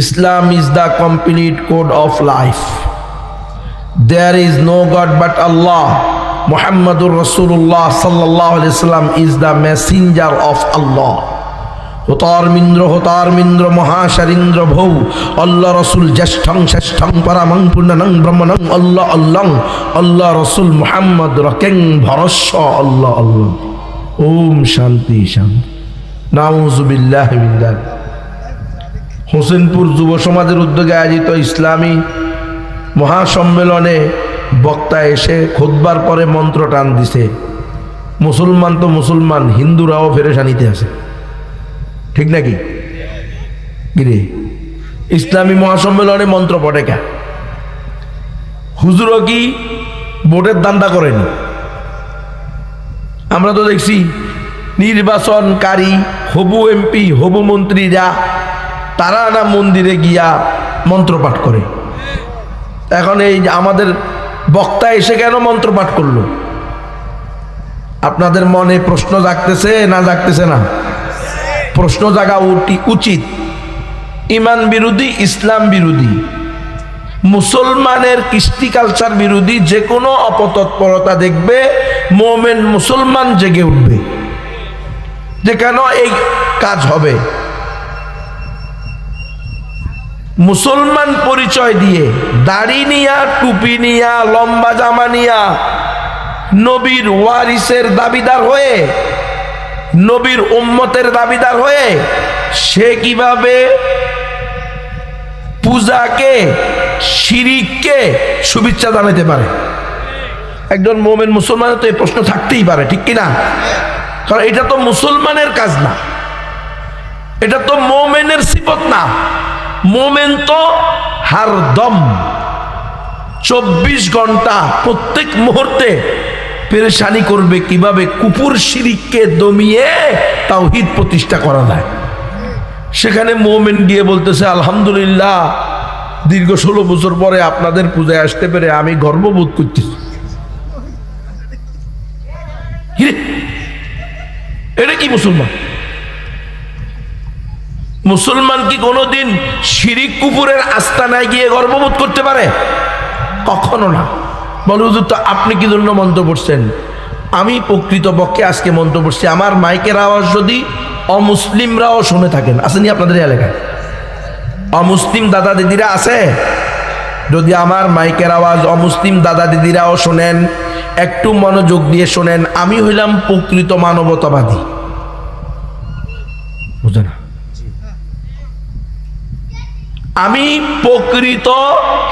Islam is the complete code of life. There is no God but Allah. Muhammadur Rasulullah sallallahu alaihi wasallam is the messenger of Allah. হোতারমিন্দ্র হোতারমিন্দ্র মহাশারিন্দ্র ভৌ আল্লাহ রসুল জ্যেষ্ঠং শ্রেষ্ঠং পরামং পূর্ণনং ব্রহ্মণং আল্লাহ আল্লাহ আল্লাহ রসুল মুহাম্মদ রকেং ভরস্ব আল্লাহ আল্লাহ ওম শান্তি শান্তি নাউজুবিল্লাহ বিল্লাহ হোসেনপুর যুব সমাজের উদ্যোগে আয়োজিত ইসলামী মহাসম্মেলনে বক্তা এসে খুতবার পরে মন্ত্র টান দিছে। মুসলমান তো মুসলমান, হিন্দুরাও ফেরেশানিতে আছে। ঠিক নাকি? গিরে ইসলামী মহাসম্মেলনে মন্ত্র পড়ে কা? হুজুরও কি ভোটের দান্দা করেনি? আমরা তো দেখছি নির্বাচনকারী, হবু এমপি, হবু মন্ত্রীরা তারা না মন্দিরে গিয়া মন্ত্রপাঠ করে। এখন এই আমাদের বক্তা এসে কেন মন্ত্রপাঠ করল? আপনাদের মনে প্রশ্ন জাগতেছে না জাগতেছে না? প্রশ্ন জাগা উচিত। ইমান বিরোধী, ইসলাম বিরোধী। মুসলমানের কৃষ্টি কালচার বিরোধী যে কোনো অপতৎপরতা দেখবে, মোমেন মুসলমান জেগে উঠবে। যে কেন এই কাজ হবে? মুসলমান পরিচয় দিয়ে, দাড়ি নিয়া, টুপি নিয়া, লম্বা জামা নিয়া, নবীর ওয়ারিসের দাবিদার হয়ে, নবীর উম্মতের দাবিদার হয়ে, সে কীভাবে পূজাকে, শিরিককে শুভেচ্ছা জানাতে পারে? একজন মোমেন মুসলমানের তো এই প্রশ্ন থাকতেই পারে, ঠিক কিনা? কারণ এটা তো মুসলমানের কাজ না। এটা তো মোমেনের সিপত না। মোমেন তো হারদম, চব্বিশ ঘণ্টা প্রত্যেক মুহূর্তে পেরেশানি করবে কীভাবে? কুপুর শিরিককে দমিয়ে তাওহিদ প্রতিষ্ঠা করা যায়। সেখানে মোমেন গিয়ে বলতেছে, আলহামদুলিল্লাহ, দীর্ঘ ষোলো বছর পরে আপনাদের পূজায় আসতে পেরে আমি গর্ববোধ করতেছি। এটা কি মুসলমান? মুসলমান কি কোনোদিন শিরিক কুপুরের আস্তানায় গিয়ে গর্ববোধ করতে পারে? কখনো না। বলে তো আপনি কি জন্য মন্ত্র পড়ছেন? আমি প্রকৃত পক্ষে আজকে মন্ত্র পড়ছি। আমার মাইকের আওয়াজ যদি অমুসলিমরাও শুনে থাকেন আসেনি আপনাদের এলাকায়? অমুসলিম দাদা দিদিরা আছে? যদি আমার মাইকের আওয়াজ অমুসলিম দাদা দিদিরাও শোনেন, একটু মনোযোগ দিয়ে শোনেন, আমি হইলাম প্রকৃত মানবতাবাদী বুঝে না আমি প্রকৃত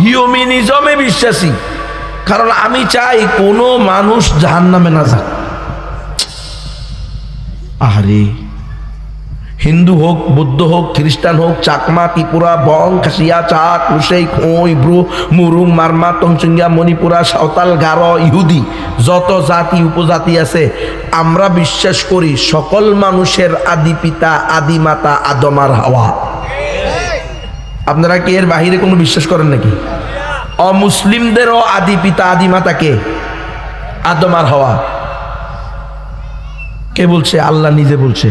হিউম্যানিজমে বিশ্বাসী। কারণ আমি চাই কোনো মানুষ জাহান নামে না যাক। আরে হিন্দু হোক, বৌদ্ধ হোক, খ্রিস্টান হোক, চাকমা, ত্রিপুরা বং খাসিয়া, চাক কুসেই খোঁই ব্রু মুরুং, মারমা টংসিঙ্গা মণিপুরা, সাঁওতাল, গারো, ইহুদি, যত জাতি, উপজাতি আছে, আমরা বিশ্বাস করি সকল মানুষের আদি পিতা, আদি মাতা আদমার হাওয়া। আপনারা কি এর বাহিরে কোনো বিশ্বাস করেন নাকি অমুসলিমদেরও আদি পিতা আদি মাতাকে আদমার হওয়া কে বলছে আল্লাহ নিজে বলছে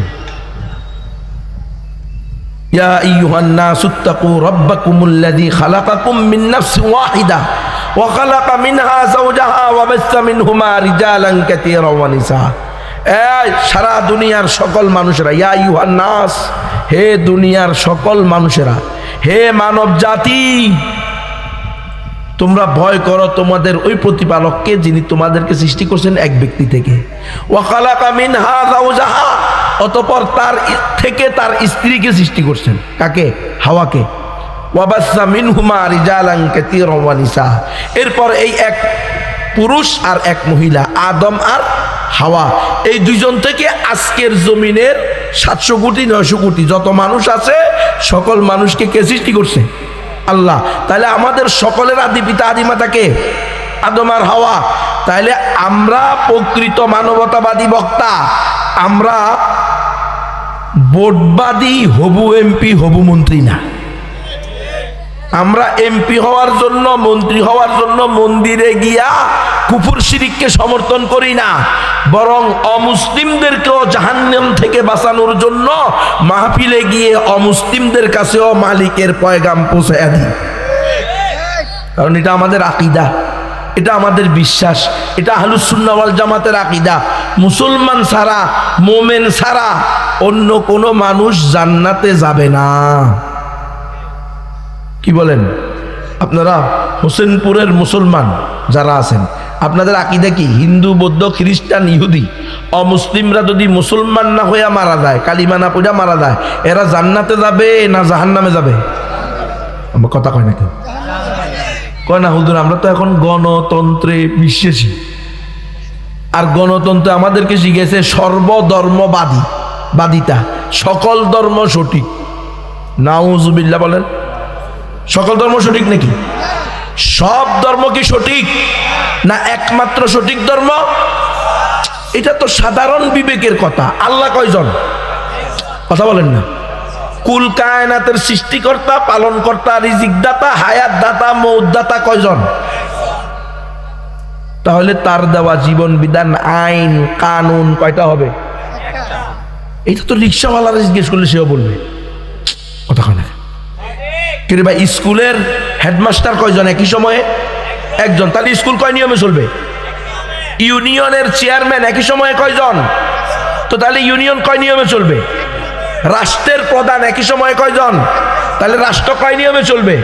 يا أيها الناس اتقوا ربكم الذي خلقكم من نفس واحدة وخلق منها زوجها وبث منهما رجالا كثيرا ونساء এই সারা দুনিয়ার সকল মানুষেরা ইয়া ইউহান নাস হে দুনিয়ার সকল মানুষেরা হে মানব জাতি, তোমরা ভয় করো তোমাদের ওই প্রতিপালককে যিনি তোমাদেরকে সৃষ্টি করছেন এক ব্যক্তি থেকে। অতঃপর তার থেকে তার স্ত্রীকে সৃষ্টি করছেন। কাকে? হাওয়াকে। এরপর এই এক পুরুষ আর এক মহিলা, আদম আর হাওয়া। এই দুইজন থেকে আজকের জমিনের সাতশো কোটি, নয়শো কোটি যত মানুষ আছে, সকল মানুষকে কে সৃষ্টি করছে? আল্লাহ। তাহলে আমাদের সকলের আদি পিতা আদি মাতাকে আদম আর হাওয়া। তাহলে আমরা প্রকৃত মানবতাবাদী বক্তা। আমরা ভোটবাদী হবু এমপি, হবু মন্ত্রী না। আমরা এমপি হওয়ার জন্য, মন্ত্রী হওয়ার জন্য মন্দিরে গিয়া কুফুর শিরিককে সমর্থন করি না। বরং অমুসলিমদেরকেও জাহান্নাম থেকে বাঁচানোর জন্য মাহফিলে গিয়ে অমুসলিমদের কাছেও মালিকের পয়গাম পৌঁছায় দিই। কারণ এটা আমাদের আকিদা, এটা আমাদের বিশ্বাস, এটা আহলুসুন্নাওয়াল জামাতের আকিদা। মুসলমান ছাড়া, মোমেন ছাড়া অন্য কোনো মানুষ জান্নাতে যাবে না। কি বলেন? আপনারা হোসেনপুরের মুসলমান যারা আছেন, আপনাদের আকিদা কি? হিন্দু, বৌদ্ধ, খ্রিস্টান, ইহুদি? অমুসলিমরা যদি মুসলমান না হইয়া মারা যায়, কালিমা না পড়া মারা যায়, এরা জান্নাতে যাবে না জাহান্নামে যাবে? আমার কথা কয় না কেউ? কয় না, হুজুর, আমরা তো এখন গণতন্ত্রে বিশ্বাসী। আর গণতন্ত্র আমাদেরকে শিখেছে সর্বধর্মবাদী, বাদিতা। সকল ধর্ম সঠিক। নাউজুবিল্লাহ বলেন। সকল ধর্ম সঠিক নাকি? সব ধর্ম কি সঠিক? না একমাত্র সঠিক ধর্ম? এটা তো সাধারণ বিবেকের কথা। আল্লাহ কয়জন? কথা বলেন না। কুল কায়নাতের সৃষ্টিকর্তা, পালনকর্তা, রিজিকদাতা হায়াত দাতা মৌদাতা কয়জন? তাহলে তার দেওয়া জীবন বিধান, আইন, কানুন কয়টা হবে? এটা তো রিক্সাওয়ালারা জিজ্ঞেস করলে সেও বলবে। কথা না কিন্তু ভাই, স্কুলের হেডমাস্টার কয়জন একই সময়ে? একজন। তাহলে স্কুল কয় নিয়মে চলবে? ইউনিয়নের চেয়ারম্যান একই সময়ে কয়জন? তো তাহলে ইউনিয়ন কয় নিয়মে চলবে? রাষ্ট্রের প্রধান একই সময়ে কয়জন? তাহলে রাষ্ট্র কয় নিয়মে চলবে?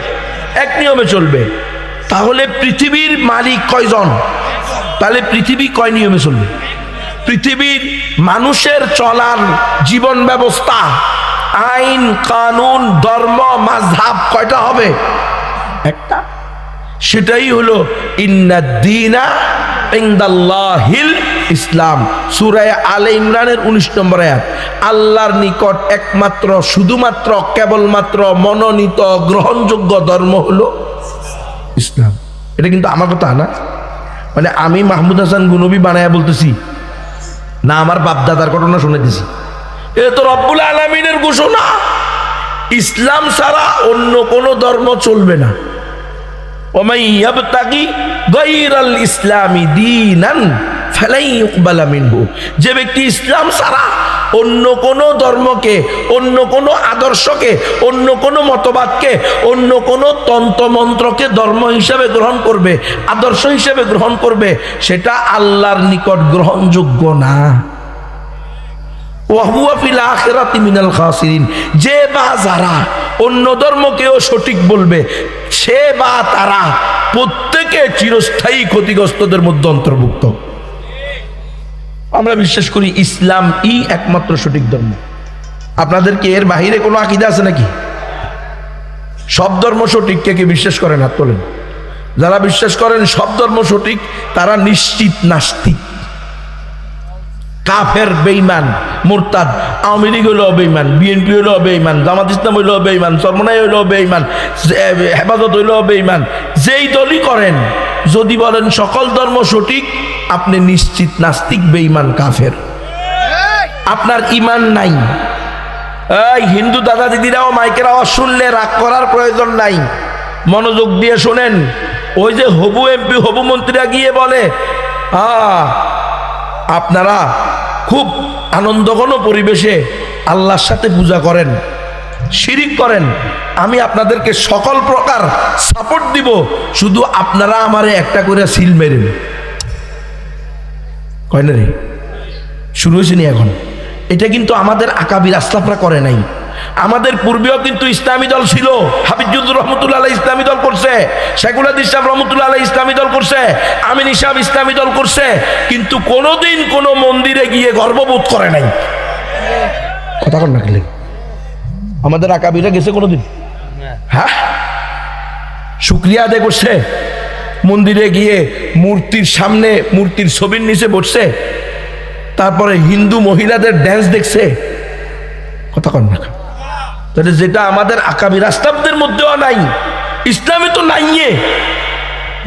এক নিয়মে চলবে। তাহলে পৃথিবীর মালিক কয়জন? তাহলে পৃথিবী কয় নিয়মে চলবে? পৃথিবীর মানুষের চলার জীবন ব্যবস্থা আইন, কানুন, ধর্ম মাঝহাব কয়টা হবে? একটা। সেটাই হলো ইন্নাদ্দিনা ইসলাম। সুরায় আলে ইমরানের উনিশ নম্বর আল্লাহর নিকট একমাত্র, শুধুমাত্র, কেবলমাত্র মনোনীত, গ্রহণযোগ্য ধর্ম হলো ইসলাম। এটা কিন্তু আমার কথা না। মানে আমি মাহমুদ হাসান গুনবি বানায়া বলতেছি, না আমার বাপদাদার ঘটনা শুনে দিছি এটা তো রব্বুল আলমিনের ঘোষণা। ইসলাম ছাড়া অন্য কোনো ধর্ম চলবে না। ইসলামি দীনান যে ব্যক্তি ইসলাম ছাড়া অন্য কোনো ধর্মকে, অন্য কোনো আদর্শকে, অন্য কোনো মতবাদকে, অন্য কোনো তন্ত্রমন্ত্রকে ধর্ম হিসাবে গ্রহণ করবে, আদর্শ হিসাবে গ্রহণ করবে, সেটা আল্লাহর নিকট গ্রহণযোগ্য না। যে বা যারা অন্য ধর্মকেও সঠিক বলবে, সে বা তারা প্রত্যেকে চিরস্থায়ী ক্ষতিগ্রস্তদের মধ্যে অন্তর্ভুক্ত। আমরা বিশ্বাস করি ইসলাম ই একমাত্র সঠিক ধর্ম। আপনাদের কি এর বাহিরে কোনো আকিদা আছে নাকি? সব ধর্ম সঠিক, কে কে বিশ্বাস করেন? হাত তোলেন। যারা বিশ্বাস করেন সব ধর্ম সঠিক, তারা নিশ্চিত নাস্তিক। কাফের বেইমান মোরতাদ। আওয়ামী লীগ হইলেও বেইমান বিএনপি হইলেও বেইমান জামাত ইসলাম হইলেও বেইমান সরমনাই হইলেও বেইমান হেফাজত হইলেও বেইমান যেই দলই করেন, যদি বলেন সকল ধর্ম সঠিক, আপনি নিশ্চিত নাস্তিক বেইমান কাফের। আপনার ইমান নাই। এই হিন্দু দাদা দিদিরাও মাইকের আওয়াজ শুনলে রাগ করার প্রয়োজন নাই। মনোযোগ দিয়ে শোনেন। ওই যে হবু এমপি, হবু মন্ত্রীরা গিয়ে বলে আপনারা খুব আনন্দঘন পরিবেশে আল্লাহর সাথে পূজা করেন, শিরিক করেন। আমি আপনাদেরকে সকল প্রকার সাপোর্ট দিব, শুধু আপনারা আমারে একটা করে সিল মেরেন কয় না রে? শুরু হয়েছে এখন? এটা কিন্তু আমাদের আকাবির আস্তাফরা করে নাই। আমাদের পূর্বেও কিন্তু ইসলামী দল ছিল। হাবিজুদ্দুর রহমতুল্লাহ আলাহ ইসলামী দল করছে। শেখুল ইসলাম রহমতুল্লাহ আলাহ ইসলামী দল করছে। আমিন ইসাম ইসলামী দল করছে। কিন্তু কোনোদিন কোনো মন্দিরে গিয়ে গর্ববোধ করে নাই। কথা কর না খেলে। আমাদের আকাবিরা গেছে কোনোদিন? হ্যাঁ? শুক্রিয়া আদায় করছে। মন্দিরে গিয়ে মূর্তির সামনে মূর্তির ছবির নিচে বসছে। তারপরে হিন্দু মহিলাদের ড্যান্স দেখছে। কথা কন না তাহলে যেটা আমাদের আকাবি রাস্তাবদের মধ্যেও নাই, ইসলামে তো নাই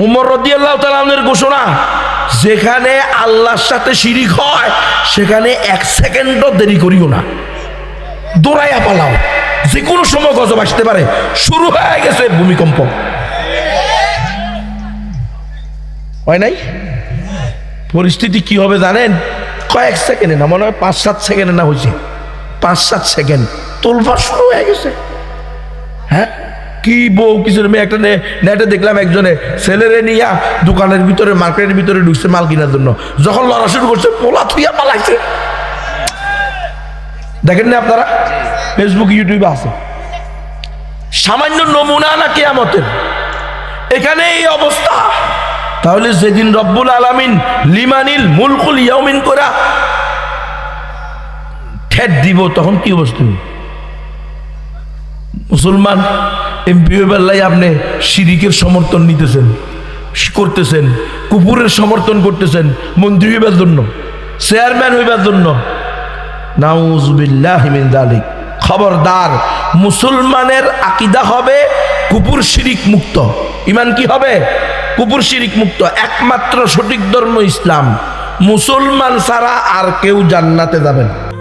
উমর রদি আল্লাহ ঘোষণা, যেখানে আল্লাহর সাথে শিরিক হয়, সেখানে এক সেকেন্ডও দেরি করিও না। দৌড়াইয়া পালাও যে কোনো সময় গজব আসতে পারে। শুরু হয়ে গেছে ভূমিকম্প। হয় নাই? পরিস্থিতি কি হবে জানেন? কয়েক সেকেন্ডে না, মনে হয় পাঁচ সাত সেকেন্ডে না হয়েছে। পাঁচ সাত সেকেন্ড। তোলফা শুরু হয়ে গেছে। হ্যাঁ? কি বউ কিছু একটা নেটে দেখলাম একজনে ছেলেরে নিয়া দোকানের ভিতরে, মার্কেটের ভিতরে ঢুকছে মাল কেনার জন্য। যখন লড়া শুরু করছে, পোলা থুইয়া পালাইছে। দেখেন না আপনারা? ফেসবুক ইউটিউবে আছে। সামান্য নমুনা না কেয়ামতের? এখানে এই অবস্থা। তাহলে যেদিন রব্বুল আলামিন লিমানিল মুলকুল ইয়াউমিন করা ঠেট দিব, তখন কি অবস্থা? মুসলমান এমপি বেলায় আপনি শিরিকের সমর্থন নিতেছেন, করতেছেন, কুকুরের সমর্থন করতেছেন, মন্ত্রী হইবার জন্য, চেয়ারম্যান হইবার জন্য। নাউজুবিল্লাহ মিন যালিক খবরদার, মুসলমানের আকিদা হবে কুপুর শিরিক মুক্ত। ইমান কি হবে? কুপুর শিরিক মুক্ত। একমাত্র সঠিক ধর্ম ইসলাম। মুসলমান ছাড়া আর কেউ জান্নাতে যাবেন